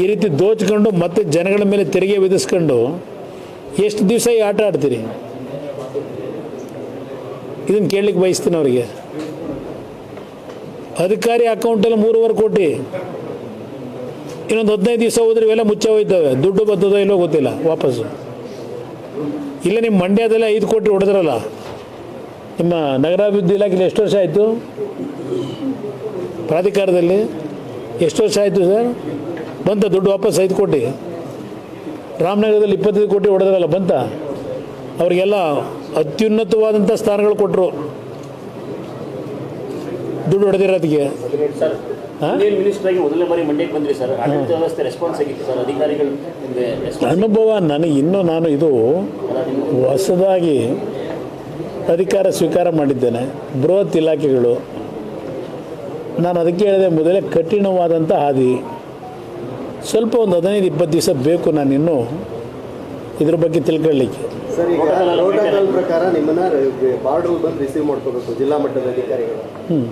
ಈ ರೀತಿ ದೋಚ್ಕೊಂಡು ಮತ್ತೆ ಜನಗಳ ಮೇಲೆ ತೆರಿಗೆ ವಿಧಿಸ್ಕೊಂಡು ಎಷ್ಟು ದಿವಸ ಈ ಆಟ ಆಡ್ತೀರಿ? ಇದನ್ನು ಕೇಳಲಿಕ್ಕೆ ಬಯಸ್ತೀನಿ ಅವರಿಗೆ. ಅಧಿಕಾರಿ ಅಕೌಂಟಲ್ಲಿ ಮೂರುವರೆ ಕೋಟಿ. ಇನ್ನೊಂದು ಹದಿನೈದು ದಿವಸ ಹೋದ್ರೆ ಇವೆಲ್ಲ ಮುಚ್ಚೆ ಹೋಯ್ತವೆ. ದುಡ್ಡು ಬರ್ತದೋ ಇಲ್ಲೋ ಗೊತ್ತಿಲ್ಲ, ವಾಪಸ್ಸು. ಇಲ್ಲ ನಿಮ್ಮ ಮಂಡ್ಯದಲ್ಲೇ ಐದು ಕೋಟಿ ಹೊಡೆದ್ರಲ್ಲ, ನಿಮ್ಮ ನಗರಾಭಿವೃದ್ಧಿ ಇಲಾಖೆಯಲ್ಲಿ ಎಷ್ಟು ವರ್ಷ ಆಯಿತು? ಪ್ರಾಧಿಕಾರದಲ್ಲಿ ಎಷ್ಟು ವರ್ಷ ಆಯಿತು ಸರ್? ಬಂತ ದುಡ್ಡು ವಾಪಸ್ ಐದು ಕೋಟಿ? ರಾಮನಗರದಲ್ಲಿ ಇಪ್ಪತ್ತೈದು ಕೋಟಿ ಹೊಡೆದ್ರಲ್ಲ, ಬಂತ? ಅವರಿಗೆಲ್ಲ ಅತ್ಯುನ್ನತವಾದಂಥ ಸ್ಥಾನಗಳು ಕೊಟ್ಟರು ದುಡ್ಡು ಹೊಡೆದಿರೋದಕ್ಕೆ. ಇಂಡಿಯನ್ ಮಿನಿಸ್ಟರ್ ಆಗಿ ಮೊದಲನೇ ಬಾರಿ ಮಂಡ್ಯಕ್ಕೆ ಬಂದ್ರಿ ಸರ್ ಆಡಳಿತ ವ್ಯವಸ್ಥೆ ರೆಸ್ಪಾನ್ಸ್ ಆಗಿತ್ತು ಸರ್ ಅಧಿಕಾರಿಗಳು ನಿಮಗೆ ಅನುಭವ ನನಗೆ ಇನ್ನೂ ನಾನು ಇದು ಹೊಸದಾಗಿ ಅಧಿಕಾರ ಸ್ವೀಕಾರ ಮಾಡಿದ್ದೇನೆ. ಬೃಹತ್ ಇಲಾಖೆಗಳು. ನಾನು ಅದಕ್ಕೆ ಹೇಳಿದೆ ಮೊದಲೇ ಕಠಿಣವಾದಂಥ ಹಾದಿ. ಸ್ವಲ್ಪ ಒಂದು ಹದಿನೈದು ಇಪ್ಪತ್ತು ದಿವಸ ಬೇಕು ನಾನು ಇನ್ನೂ ಇದ್ರ ಬಗ್ಗೆ ತಿಳ್ಕೊಳ್ಳಿಕ್ಕೆ ಪ್ರಕಾರ ನಿಮ್ಮನ್ನ ಬಾರ್ಡರ್ ಬಂದು ರಿಸೀವ್ ಮಾಡ್ಕೋಬೇಕು ಜಿಲ್ಲಾ ಮಟ್ಟದ ಅಧಿಕಾರಿಗಳು.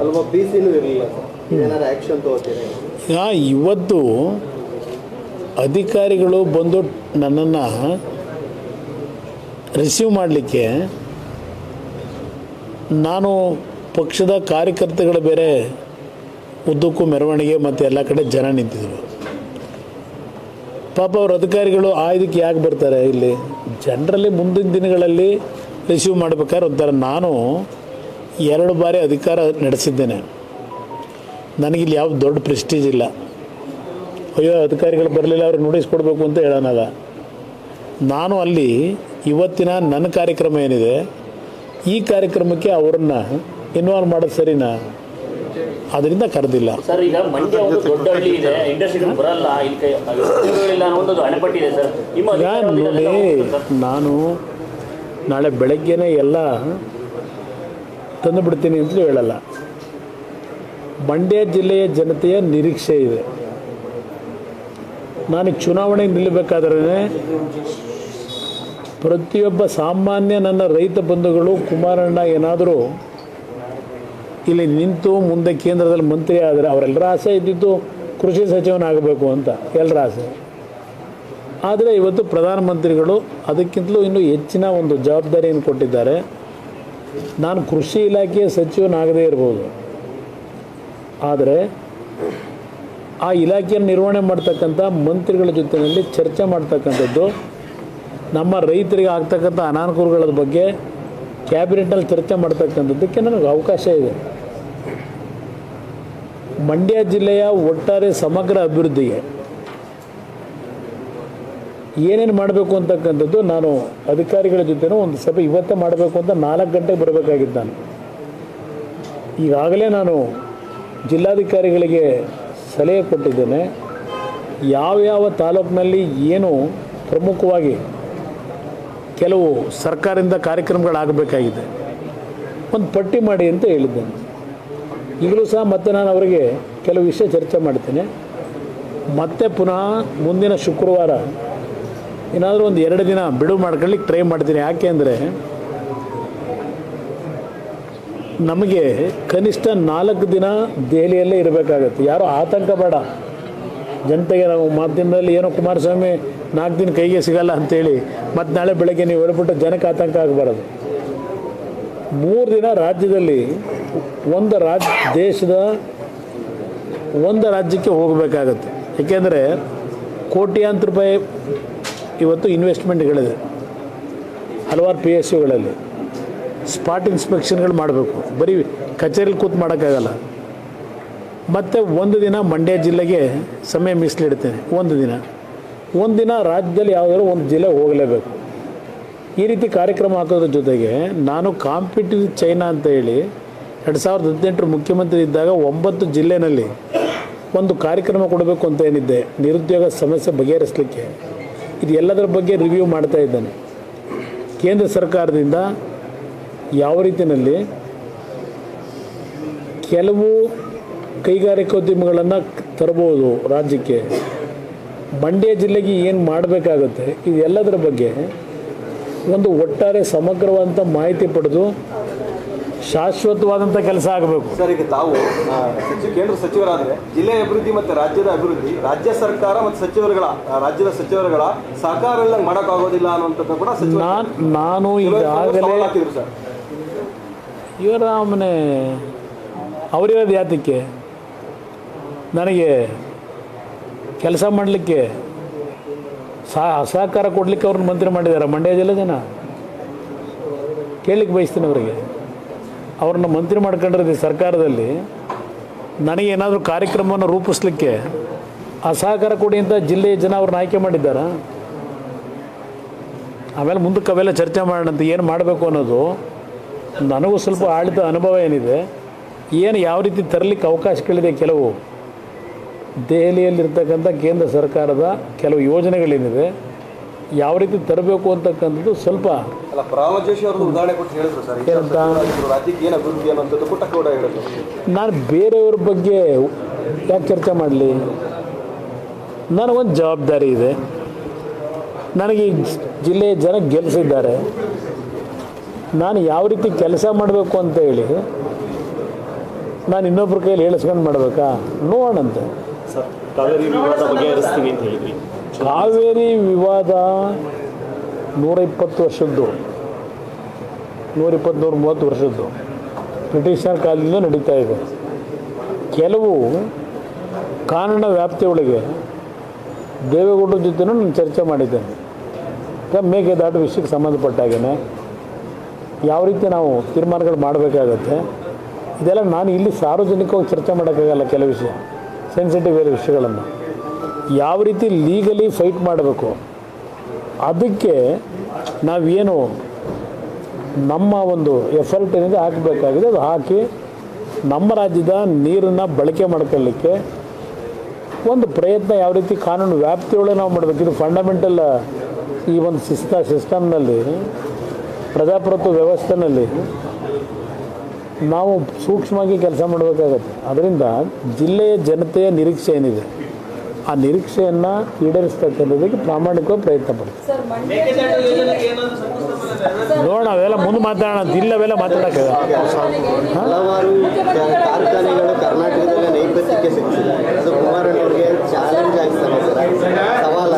ಅಲ್ವಾ? ಬಿ ಸಿನೂ ಇರಲಿಲ್ಲ ಈಗ ಇವತ್ತು ಅಧಿಕಾರಿಗಳು ಬಂದು ನನ್ನನ್ನು ರಿಸೀವ್ ಮಾಡಲಿಕ್ಕೆ ನಾನು ಪಕ್ಷದ ಕಾರ್ಯಕರ್ತಗಳು ಬೇರೆ ಉದ್ದಕ್ಕೂ ಮೆರವಣಿಗೆ ಮತ್ತು ಎಲ್ಲ ಕಡೆ ಜನ ನಿಂತಿದ್ರು. ಪಾಪ ಅವ್ರ ಅಧಿಕಾರಿಗಳು, ಆ ಯಾಕೆ ಬರ್ತಾರೆ ಇಲ್ಲಿ? ಜನರಲ್ಲಿ ಮುಂದಿನ ದಿನಗಳಲ್ಲಿ ರಿಸೀವ್ ಮಾಡ್ಬೇಕಾದ್ರೆ ಒಂಥರ ನಾನು ಎರಡು ಬಾರಿ ಅಧಿಕಾರ ನಡೆಸಿದ್ದೇನೆ. ನನಗಿಲ್ಲಿ ಯಾವ ದೊಡ್ಡ ಪ್ರೆಸ್ಟೀಜ್ ಇಲ್ಲ. ಅಯ್ಯೋ ಅಧಿಕಾರಿಗಳು ಬರಲಿಲ್ಲ ಅವ್ರಿಗೆ ನೋಟಿಸ್ ಕೊಡಬೇಕು ಅಂತ ಹೇಳೋಣಲ್ಲ ನಾನು ಅಲ್ಲಿ ಇವತ್ತಿನ ನನ್ನ ಕಾರ್ಯಕ್ರಮ ಏನಿದೆ ಈ ಕಾರ್ಯಕ್ರಮಕ್ಕೆ ಅವರನ್ನು ಇನ್ವಾಲ್ವ್ ಮಾಡೋದು ಸರಿನಾ? ಅದರಿಂದ ಕರೆದಿಲ್ಲ. ಸರ್ ಈಗ ಮಂಡ್ಯ ಒಂದು ದೊಡ್ಡ ಹಳ್ಳಿ ಇದೆ ಇಂಡಸ್ಟ್ರಿಗಳು ಬರಲ್ಲ ಇಲ್ಲಿ ಕೈ ಉದ್ಯೋಗಗಳಿಲ್ಲ ಅನ್ನೋ ಒಂದು ಅಣೆಪಟ್ಟಿದೆ ಸರ್. ನಿಮ್ಮ ಈಗ ನೋಡಿ ಅದೆಲ್ಲ ಹೋಗ್ತದೆ ಸರ್. ನಾನು ನಾಳೆ ಬೆಳಗ್ಗೆನೇ ಎಲ್ಲ ತಂದುಬಿಡ್ತೀನಿ ಅಂತಲೂ ಹೇಳಲ್ಲ. ಮಂಡ್ಯ ಜಿಲ್ಲೆಯ ಜನತೆಯ ನಿರೀಕ್ಷೆ ಇದೆ. ನಾನು ಚುನಾವಣೆಗೆ ನಿಲ್ಲಬೇಕಾದ್ರೆ ಪ್ರತಿಯೊಬ್ಬ ಸಾಮಾನ್ಯ ನನ್ನ ರೈತ ಬಂಧುಗಳು, ಕುಮಾರಣ್ಣ ಏನಾದರೂ ಇಲ್ಲಿ ನಿಂತು ಮುಂದೆ ಕೇಂದ್ರದಲ್ಲಿ ಮಂತ್ರಿ ಆದರೆ ಅವರೆಲ್ಲರ ಆಸೆ ಇದ್ದಿದ್ದು ಕೃಷಿ ಸಚಿವನಾಗಬೇಕು ಅಂತ ಎಲ್ಲರ ಆಸೆ. ಆದರೆ ಇವತ್ತು ಪ್ರಧಾನಮಂತ್ರಿಗಳು ಅದಕ್ಕಿಂತಲೂ ಇನ್ನೂ ಹೆಚ್ಚಿನ ಒಂದು ಜವಾಬ್ದಾರಿಯನ್ನು ಕೊಟ್ಟಿದ್ದಾರೆ. ನಾನು ಕೃಷಿ ಇಲಾಖೆಯ ಸಚಿವನಾಗದೇ ಇರ್ಬೋದು. ಆದರೆ ಆ ಇಲಾಖೆಯನ್ನು ನಿರ್ವಹಣೆ ಮಾಡ್ತಕ್ಕಂಥ ಮಂತ್ರಿಗಳ ಜೊತೆಯಲ್ಲಿ ಚರ್ಚೆ ಮಾಡ್ತಕ್ಕಂಥದ್ದು, ನಮ್ಮ ರೈತರಿಗೆ ಆಗ್ತಕ್ಕಂಥ ಅನಾನುಕೂಲಗಳ ಬಗ್ಗೆ ಕ್ಯಾಬಿನೆಟ್ನಲ್ಲಿ ಚರ್ಚೆ ಮಾಡ್ತಕ್ಕಂಥದ್ದಕ್ಕೆ ನನಗೆ ಅವಕಾಶ ಇದೆ. ಮಂಡ್ಯ ಜಿಲ್ಲೆಯ ಒಟ್ಟಾರೆ ಸಮಗ್ರ ಅಭಿವೃದ್ಧಿಗೆ ಏನೇನು ಮಾಡಬೇಕು ಅಂತಕ್ಕಂಥದ್ದು ನಾನು ಅಧಿಕಾರಿಗಳ ಜೊತೆನೂ ಒಂದು ಸಭೆ ಇವತ್ತೇ ಮಾಡಬೇಕು ಅಂತ ನಾಲ್ಕು ಗಂಟೆಗೆ ಬರಬೇಕಾಗಿದ್ದಾನೆ ಈಗಾಗಲೇ ನಾನು ಜಿಲ್ಲಾಧಿಕಾರಿಗಳಿಗೆ ಸಲಹೆ ಕೊಟ್ಟಿದ್ದೇನೆ. ಯಾವ್ಯಾವ ತಾಲೂಕಿನಲ್ಲಿ ಏನು ಪ್ರಮುಖವಾಗಿ ಕೆಲವು ಸರ್ಕಾರದಿಂದ ಕಾರ್ಯಕ್ರಮಗಳಾಗಬೇಕಾಗಿದೆ. ಒಂದು ಪಟ್ಟಿ ಮಾಡಿ ಅಂತ ಹೇಳಿದ್ದೇನೆ. ಈಗಲೂ ಸಹ ಮತ್ತೆ ನಾನು ಅವರಿಗೆ ಕೆಲವು ವಿಷಯ ಚರ್ಚೆ ಮಾಡ್ತೇನೆ. ಮತ್ತೆ ಪುನಃ ಮುಂದಿನ ಶುಕ್ರವಾರ ಏನಾದರೂ ಒಂದು ಎರಡು ದಿನ ಬಿಡುವು ಮಾಡ್ಕೊಳ್ಳಿಕ್ಕೆ ಟ್ರೈ ಮಾಡ್ತೀನಿ. ಯಾಕೆ ಅಂದರೆ ನಮಗೆ ಕನಿಷ್ಠ ನಾಲ್ಕು ದಿನ ದೆಹಲಿಯಲ್ಲೇ ಇರಬೇಕಾಗತ್ತೆ. ಯಾರೋ ಆತಂಕ ಬೇಡ. ಜನತೆಗೆ ನಾವು ಮಾಧ್ಯಮದಲ್ಲಿ ಏನೋ ಕುಮಾರಸ್ವಾಮಿ ನಾಲ್ಕು ದಿನ ಕೈಗೆ ಸಿಗಲ್ಲ ಅಂತೇಳಿ ಮತ್ತು ನಾಳೆ ಬೆಳಗ್ಗೆ ನೀವು ಹೇಳ್ಬಿಟ್ಟು ಜನಕ್ಕೆ ಆತಂಕ ಆಗಬಾರದು. ಮೂರು ದಿನ ರಾಜ್ಯದಲ್ಲಿ ಒಂದು ರಾಜ್ಯ ದೇಶದ ಒಂದು ರಾಜ್ಯಕ್ಕೆ ಹೋಗಬೇಕಾಗತ್ತೆ. ಏಕೆಂದರೆ ಕೋಟ್ಯಾಂತರ ರೂಪಾಯಿ ಇವತ್ತು ಇನ್ವೆಸ್ಟ್ಮೆಂಟ್ಗಳಿದೆ ಹಲವಾರು ಪಿ ಎಸ್ ಯುಗಳಲ್ಲಿ ಸ್ಪಾಟ್ ಇನ್ಸ್ಪೆಕ್ಷನ್ಗಳು ಮಾಡಬೇಕು. ಬರೀ ಕಚೇರಿಲಿ ಕೂತು ಮಾಡೋಕ್ಕಾಗಲ್ಲ. ಮತ್ತು ಒಂದು ದಿನ ಮಂಡ್ಯ ಜಿಲ್ಲೆಗೆ ಸಮಯ ಮೀಸಲಿಡ್ತೇನೆ. ಒಂದು ದಿನ. ಒಂದು ದಿನ ರಾಜ್ಯದಲ್ಲಿ ಯಾವುದಾದ್ರು ಒಂದು ಜಿಲ್ಲೆ ಹೋಗಲೇಬೇಕು. ಈ ರೀತಿ ಕಾರ್ಯಕ್ರಮ ಹಾಕೋದ್ರ ಜೊತೆಗೆ ನಾನು ಕಾಂಪಿಟಿವ್ ಚೈನಾ ಅಂತ ಹೇಳಿ ಎರಡು ಸಾವಿರದ ಹದಿನೆಂಟರ ಮುಖ್ಯಮಂತ್ರಿ ಇದ್ದಾಗ ಒಂಬತ್ತು ಜಿಲ್ಲೆನಲ್ಲಿ ಒಂದು ಕಾರ್ಯಕ್ರಮ ಕೊಡಬೇಕು ಅಂತ ಏನಿದ್ದೆ ನಿರುದ್ಯೋಗ ಸಮಸ್ಯೆ ಬಗೆಹರಿಸಲಿಕ್ಕೆ. ಇದು ಎಲ್ಲದರ ಬಗ್ಗೆ ರಿವ್ಯೂ ಮಾಡ್ತಾ ಇದ್ದೇನೆ. ಕೇಂದ್ರ ಸರ್ಕಾರದಿಂದ ಯಾವ ರೀತಿಯಲ್ಲಿ ಕೆಲವು ಕೈಗಾರಿಕೋದ್ಯಮಗಳನ್ನು ತರಬಹುದು ರಾಜ್ಯಕ್ಕೆ? ಮಂಡ್ಯ ಜಿಲ್ಲೆಗೆ ಏನು ಮಾಡಬೇಕಾಗುತ್ತೆ? ಇದೆಲ್ಲದರ ಬಗ್ಗೆ ಒಂದು ಒಟ್ಟಾರೆ ಸಮಗ್ರವಾದಂಥ ಮಾಹಿತಿ ಪಡೆದು ಶಾಶ್ವತವಾದಂಥ ಕೆಲಸ ಆಗಬೇಕು. ಸರ್ ಈಗ ತಾವು ಸಚಿವ ಕೇಂದ್ರ ಸಚಿವರಾದರೆ ಜಿಲ್ಲೆಯ ಅಭಿವೃದ್ಧಿ ಮತ್ತು ರಾಜ್ಯದ ಅಭಿವೃದ್ಧಿ ರಾಜ್ಯ ಸರ್ಕಾರ ಮತ್ತು ಸಚಿವರುಗಳ ರಾಜ್ಯದ ಸಚಿವರುಗಳ ಸಹಕಾರ ಇಲ್ಲದಂಗೆ ಮಾಡೋಕ್ಕಾಗೋದಿಲ್ಲ ಅನ್ನುವಂಥದ್ದು ಕೂಡ ನಾನು ಈಗಾಗಲೇ ಸರ್. ಇವರ ಮನೆ ಅವರಿರೋದು ಯಾತಕ್ಕೆ? ನನಗೆ ಕೆಲಸ ಮಾಡಲಿಕ್ಕೆ ಸಹ, ಸಹಕಾರ ಕೊಡಲಿಕ್ಕೆ ಅವ್ರನ್ನ ಮಂತ್ರಿ ಮಾಡಿದ್ದಾರೆ ಮಂಡ್ಯ ಜಿಲ್ಲೆ ಜನ ಕೇಳಲಿಕ್ಕೆ ಬಯಸ್ತೀನಿ ಅವರಿಗೆ. ಅವ್ರನ್ನ ಮಂತ್ರಿ ಮಾಡ್ಕೊಂಡಿರೋದು ಸರ್ಕಾರದಲ್ಲಿ ನನಗೇನಾದರೂ ಕಾರ್ಯಕ್ರಮವನ್ನು ರೂಪಿಸ್ಲಿಕ್ಕೆ ಆ ಸಹಕಾರ ಕೊಡಿ ಅಂತ ಜಿಲ್ಲೆಯ ಜನ ಅವ್ರನ್ನ ಆಯ್ಕೆ ಮಾಡಿದ್ದಾರೆ? ಆಮೇಲೆ ಮುಂದಕ್ಕೆ ಅವೆಲ್ಲ ಚರ್ಚೆ ಮಾಡೋಣ ಅಂತ ಏನು ಮಾಡಬೇಕು ಅನ್ನೋದು ನನಗೂ ಸ್ವಲ್ಪ ಆಳಿದ ಅನುಭವ ಏನಿದೆ ಏನು ಯಾವ ರೀತಿ ತರಲಿಕ್ಕೆ ಅವಕಾಶಗಳಿದೆ ಕೆಲವು? ದೆಹಲಿಯಲ್ಲಿರ್ತಕ್ಕಂಥ ಕೇಂದ್ರ ಸರ್ಕಾರದ ಕೆಲವು ಯೋಜನೆಗಳೇನಿದೆ ಯಾವ ರೀತಿ ತರಬೇಕು ಅಂತಕ್ಕಂಥದ್ದು ಸ್ವಲ್ಪ ನಾನು ಬೇರೆಯವ್ರ ಬಗ್ಗೆ ಯಾಕೆ ಚರ್ಚೆ ಮಾಡಲಿ? ನನಗೊಂದು ಜವಾಬ್ದಾರಿ ಇದೆ. ನನಗೆ ಈ ಜಿಲ್ಲೆಯ ಜನ ಗೆಲ್ಲಿಸಿದ್ದಾರೆ ನಾನು ಯಾವ ರೀತಿ ಕೆಲಸ ಮಾಡಬೇಕು ಅಂತ ಹೇಳಿ ನಾನು ಇನ್ನೊಬ್ಬರ ಕೈಯಲ್ಲಿ ಹೇಳಿಸ್ಕೊಂಡು ಮಾಡಬೇಕಾ? ನೋಡೋಣಂತೆ ಸರ್ ಕಾವೇರಿ ವಿವಾದ ನೂರ ಇಪ್ಪತ್ತು ವರ್ಷದ್ದು ನೂರ ಇಪ್ಪತ್ತು ನೂರ ಮೂವತ್ತು ವರ್ಷದ್ದು. ಬ್ರಿಟಿಷರ ಕಾಲದಿಂದ ನಡೀತಾ ಇದೆ. ಕೆಲವು ಕಾನೂನ ವ್ಯಾಪ್ತಿಯೊಳಗೆ ದೇವೇಗೌಡರ ಜೊತೆನೂ ನಾನು ಚರ್ಚೆ ಮಾಡಿದ್ದೇನೆ. ಮೇಕೆ ಮೇಕೆದಾಟು ವಿಷಯಕ್ಕೆ ಸಂಬಂಧಪಟ್ಟಾಗೇನೆ ಯಾವ ರೀತಿ ನಾವು ತೀರ್ಮಾನಗಳು ಮಾಡಬೇಕಾಗತ್ತೆ, ಇದೆಲ್ಲ ನಾನು ಇಲ್ಲಿ ಸಾರ್ವಜನಿಕವಾಗಿ ಚರ್ಚೆ ಮಾಡೋಕ್ಕಾಗಲ್ಲ ಕೆಲವು ವಿಷಯ ಸೆನ್ಸಿಟಿವ್ ಬೇರೆ ವಿಷಯಗಳನ್ನು. ಯಾವ ರೀತಿ ಲೀಗಲಿ ಫೈಟ್ ಮಾಡಬೇಕು, ಅದಕ್ಕೆ ನಾವೇನು ನಮ್ಮ ಒಂದು ಎಫರ್ಟ್ ಏನಿದೆ ಹಾಕಬೇಕಾಗಿದೆ, ಅದು ಹಾಕಿ ನಮ್ಮ ರಾಜ್ಯದ ನೀರನ್ನು ಬಳಕೆ ಮಾಡ್ಕೊಳ್ಳಿಕ್ಕೆ ಒಂದು ಪ್ರಯತ್ನ ಯಾವ ರೀತಿ ಕಾನೂನು ವ್ಯಾಪ್ತಿಯೊಳಗೆ ನಾವು ಮಾಡಬೇಕು. ಇದು ಫಂಡಮೆಂಟಲ್ ಈ ಒಂದು ಸಿಸ್ಟ ಸಿಸ್ಟಮ್ನಲ್ಲಿ ಪ್ರಜಾಪ್ರಭುತ್ವ ವ್ಯವಸ್ಥೆನಲ್ಲಿ ನಾವು ಸೂಕ್ಷ್ಮವಾಗಿ ಕೆಲಸ ಮಾಡಬೇಕಾಗತ್ತೆ. ಅದರಿಂದ ಜಿಲ್ಲೆಯ ಜನತೆಯ ನಿರೀಕ್ಷೆ ಏನಿದೆ? ಆ ನಿರೀಕ್ಷೆಯನ್ನು ಈಡೇರಿಸ್ತಕ್ಕಂಥದ್ದಕ್ಕೆ ಪ್ರಾಮಾಣಿಕವಾಗಿ ಪ್ರಯತ್ನ ಪಡ್ತೀವಿ? ನೋಡೋಣ ಅವೆಲ್ಲ ಮುಂದೆ ಮಾತಾಡೋಣ ಇಲ್ಲವೆಲ್ಲ ಅವೆಲ್ಲ ಹಲವಾರು ಕ- ಕಾರ್ಖಾನೆಗಳು ಕರ್ನಾಟಕದಲ್ಲಿ ನೈಪಥ್ಯಕ್ಕೆ ಸಿಗ್ತಿದೆ ಅದು ಕುಮಾರಣ್ಣವ್ರಿಗೆ ಚಾಲೆಂಜ್ ಆಗ್ತಾನೆ ಸರ್ ಸವಾಲ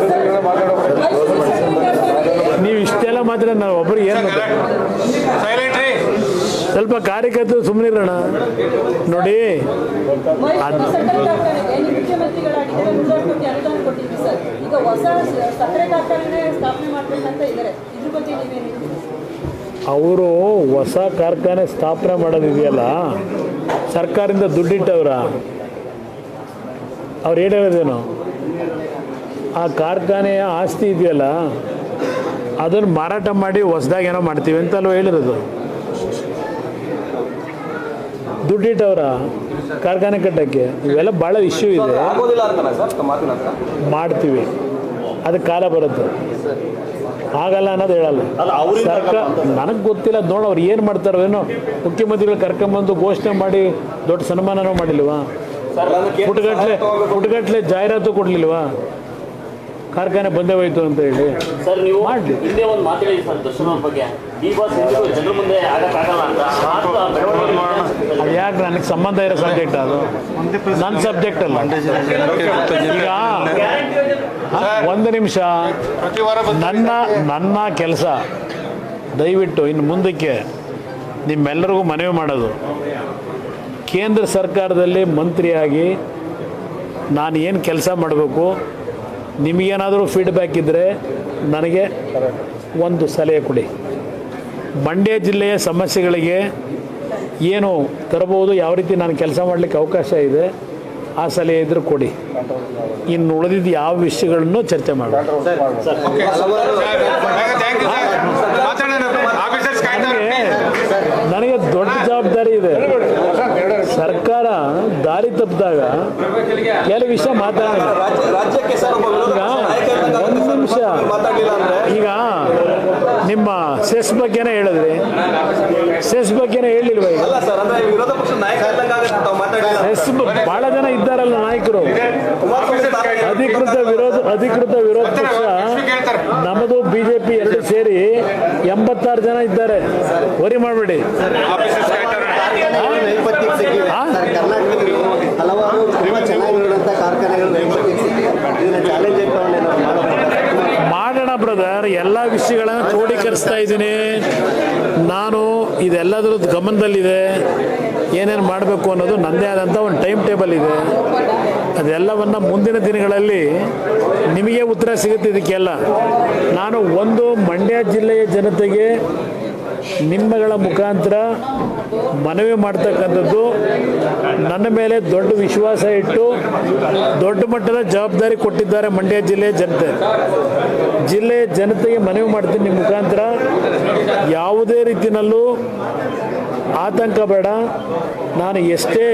ನೀವು ಇಷ್ಟೆಲ್ಲ ಮಾತ್ರ ನಾವು ಒಬ್ಬರು ಏನು ಸ್ವಲ್ಪ ಕಾರ್ಯಕರ್ತರು ಸುಮ್ಮನಿರೋಣ ನೋಡಿ ಮೈಸೂರು ಸಕ್ಕರೆ ಕಾರ್ಖಾನೆಗೆ ನೀವು ಮುಖ್ಯಮಂತ್ರಿಗಳಾಗಿದ್ದರೆ ನೂರಾರು ಕೋಟಿ ಅನುದಾನ ಕೊಟ್ಟಿದ್ವಿ ಸರ್ ಈಗ ಹೊಸ ಸ- ಸಕ್ಕರೆ ಕಾರ್ಖಾನೆ ಸ್ಥಾಪನೆ ಏನು ಸ್ವಲ್ಪ ಕಾರ್ಯಕರ್ತರು ಬಗ್ಗೆ ಸುಮ್ಮನಿರೋಣ ನೋಡಿ ಅವರು ಹೊಸ ಕಾರ್ಖಾನೆ ಸ್ಥಾಪನೆ ಮಾಡೋದಿದೆಯಲ್ಲ ಸರ್ಕಾರದಿಂದ ದುಡ್ಡಿಟ್ಟವ್ರ. ಅವ್ರು ಹೇಳಿರೋದೇನು ಆ ಕಾರ್ಖಾನೆಯ ಆಸ್ತಿ ಇದೆಯಲ್ಲ ಅದನ್ನು ಮಾರಾಟ ಮಾಡಿ ಹೊಸ್ದಾಗಿ ಏನೋ ಮಾಡ್ತೀವಿ ಅಂತ ಅಲ್ವ ಹೇಳಿರೋದು ದುಡ್ಡಿಟ್ಟವರ ಕಾರ್ಖಾನೆ ಕಟ್ಟಕ್ಕೆ? ಇವೆಲ್ಲ ಭಾಳ ಇಶ್ಯೂ ಇದೆ? ಮಾಡ್ತೀವಿ. ಅದು ಕಾಲ ಬರುತ್ತೆ. ಆಗಲ್ಲ ಅನ್ನೋದು ಹೇಳಲ್ಲ. ಸರ್ಕಾರ ನನಗೆ ಗೊತ್ತಿಲ್ಲ ನೋಡ ಅವ್ರು ಏನು ಮಾಡ್ತಾರೋ ಏನೋ. ಮುಖ್ಯಮಂತ್ರಿಗಳು ಕರ್ಕೊಂಬಂದು ಘೋಷಣೆ ಮಾಡಿ ದೊಡ್ಡ ಸನ್ಮಾನನೂ ಮಾಡಿಲ್ವಾ? ಪುಟ್ಗಟ್ಲೆ ಪುಟಗಟ್ಲೆ ಜಾಹೀರಾತು ಕೊಡಲಿಲ್ವಾ? ಕಾರ್ಖಾನೆ ಬಂದೇ ಹೋಯ್ತು ಅಂತ ಹೇಳಿ. ಸರ್ ನೀವು ಮಾಡ್ಲಿ. ಹಿಂದೆ ಒಂದು ಮಾತು ಸರ್ ದರ್ಶನ್ ಅವ್ರ ಬಗ್ಗೆ. ಈ ಬಾಸ್ ಎಂದಿಗೂ ಜನರ ಮುಂದೆ ಆಗಕ್ಕಾಗಲ್ಲ ಅಂತ. ಯಾಕೆ ನನಗೆ ಸಂಬಂಧ ಇರೋ ಸಬ್ಜೆಕ್ಟ್ ಅದು? ನನ್ನ ಸಬ್ಜೆಕ್ಟ್ ಅಲ್ಲ. ಈಗ ಒಂದು ನಿಮಿಷ. ನನ್ನ ನನ್ನ ಕೆಲಸ. ದಯವಿಟ್ಟು ಇನ್ನು ಮುಂದಕ್ಕೆ ನಿಮ್ಮೆಲ್ಲರಿಗೂ ಮನವಿ ಮಾಡೋದು. ಕೇಂದ್ರ ಸರ್ಕಾರದಲ್ಲಿ ಮಂತ್ರಿಯಾಗಿ ನಾನು ಏನು ಕೆಲಸ ಮಾಡಬೇಕು? ನಿಮಗೇನಾದರೂ ಫೀಡ್ಬ್ಯಾಕ್ ಇದ್ದರೆ ನನಗೆ ಒಂದು ಸಲಹೆ ಕೊಡಿ ಮಂಡ್ಯ ಜಿಲ್ಲೆಯ ಸಮಸ್ಯೆಗಳಿಗೆ ಏನು ತರಬಹುದು ಯಾವ ರೀತಿ ನಾನು ಕೆಲಸ ಮಾಡಲಿಕ್ಕೆ ಅವಕಾಶ ಇದೆ ಆ ಸಲಹೆ ಇದ್ರೂ ಕೊಡಿ ಇನ್ನು ಉಳಿದಿದ್ದ ಯಾವ ವಿಷಯಗಳನ್ನು ಚರ್ಚೆ ಮಾಡಿ ನನಗೆ ದೊಡ್ಡ ಜವಾಬ್ದಾರಿ ಇದೆ ಸರ್ಕಾರ ದಾರಿ ತಪ್ಪಿದಾಗ ಕೆಲವು ವಿಷಯ ಮಾತಾಡೋಣ. ಒಂದು ನಿಮಿಷ. ಈಗ ನಿಮ್ಮ ಸೆಸ್ ಬಗ್ಗೆನೇ ಹೇಳಿದ್ರಿ. ಸೆಸ್ ಬಗ್ಗೆನೇ ಹೇಳಿಲ್ವ ಸೆಸ್ ಬಹಳ ಜನ ಇದ್ದಾರಲ್ಲ ನಾಯಕರು. ಅಧಿಕೃತ ವಿರೋಧ ಅಧಿಕೃತ ವಿರೋಧ ಪಕ್ಷ ನಮ್ಮದು ಬಿಜೆಪಿ ಎರಡು ಸೇರಿ ಎಂಬತ್ತಾರು ಜನ ಇದ್ದಾರೆ. ವರಿ ಮಾಡಬೇಡಿ. ಮಾಡೋಣ ಬ್ರದರ್ ಎಲ್ಲ ವಿಷಯಗಳನ್ನು ಕ್ರೋಢೀಕರಿಸ್ತಾ ಇದ್ದೀನಿ. ನಾನು ಇದೆಲ್ಲದರ ಗಮನದಲ್ಲಿದೆ. ಏನೇನು ಮಾಡಬೇಕು ಅನ್ನೋದು ನನ್ನದೇ ಆದಂಥ ಒಂದು ಟೈಮ್ ಟೇಬಲ್ ಇದೆ. ಅದೆಲ್ಲವನ್ನು ಮುಂದಿನ ದಿನಗಳಲ್ಲಿ ನಿಮಗೆ ಉತ್ತರ ಸಿಗುತ್ತೆ ಇದಕ್ಕೆಲ್ಲ. ನಾನು ಒಂದು ಮಂಡ್ಯ ಜಿಲ್ಲೆಯ ಜನತೆಗೆ ನಿಮ್ಮಗಳ ಮುಖಾಂತರ ಮನವಿ ಮಾಡ್ತಕ್ಕಂಥದ್ದು ನನ್ನ ಮೇಲೆ ದೊಡ್ಡ ವಿಶ್ವಾಸ ಇಟ್ಟು ದೊಡ್ಡ ಮಟ್ಟದ ಜವಾಬ್ದಾರಿ ಕೊಟ್ಟಿದ್ದಾರೆ ಮಂಡ್ಯ ಜಿಲ್ಲೆಯ ಜನತೆ. ಜಿಲ್ಲೆಯ ಜನತೆಗೆ ಮನವಿ ಮಾಡ್ತೀನಿ ನಿಮ್ಮ ಮುಖಾಂತರ. ಯಾವುದೇ ರೀತಿಯಲ್ಲೂ ಆತಂಕ ಬೇಡ. ನಾನು ಎಷ್ಟೇ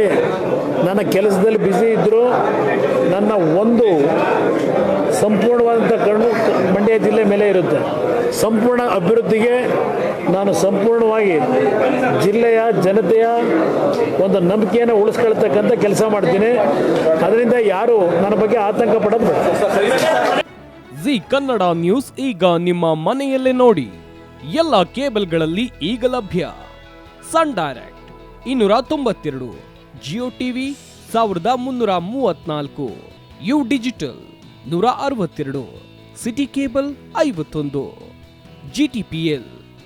ನನ್ನ ಕೆಲಸದಲ್ಲಿ ಬ್ಯುಸಿ ಇದ್ದರೂ ನನ್ನ ಒಂದು ಸಂಪೂರ್ಣವಾದಂಥ ಕಣ್ಣು ಮಂಡ್ಯ ಜಿಲ್ಲೆ ಮೇಲೆ ಇರುತ್ತೆ. ಸಂಪೂರ್ಣ ಅಭಿವೃದ್ಧಿಗೆ ನಾನು ಸಂಪೂರ್ಣವಾಗಿ ಜಿಲ್ಲೆಯ ಜನತೆಯ ಒಂದು ನಂಬಿಕೆಯನ್ನು ಉಳಿಸ್ಕೊಳ್ತಕ್ಕಂಥ ಕೆಲಸ ಮಾಡ್ತೀನಿ. ಅದರಿಂದ ಯಾರು ನನ್ನ ಬಗ್ಗೆ ಆತಂಕ ಪಡೋದು. ಜಿ ಕನ್ನಡ ನ್ಯೂಸ್ ಈಗ ನಿಮ್ಮ ಮನೆಯಲ್ಲೇ ನೋಡಿ. ಎಲ್ಲ ಕೇಬಲ್ಗಳಲ್ಲಿ ಈಗ ಲಭ್ಯ. ಸನ್ ಡೈರೆಕ್ಟ್ ಇನ್ನೂರ ತೊಂಬತ್ತೆರಡು, ಜಿಯೋ ಟಿವಿ ಸಾವಿರದ ಮುನ್ನೂರ ಮೂವತ್ನಾಲ್ಕು, ಯು ಡಿಜಿಟಲ್ ನೂರ ಅರವತ್ತೆರಡು, ಸಿಟಿ ಕೇಬಲ್ ಐವತ್ತೊಂದು ಜಿಟಿಪಿಎಲ್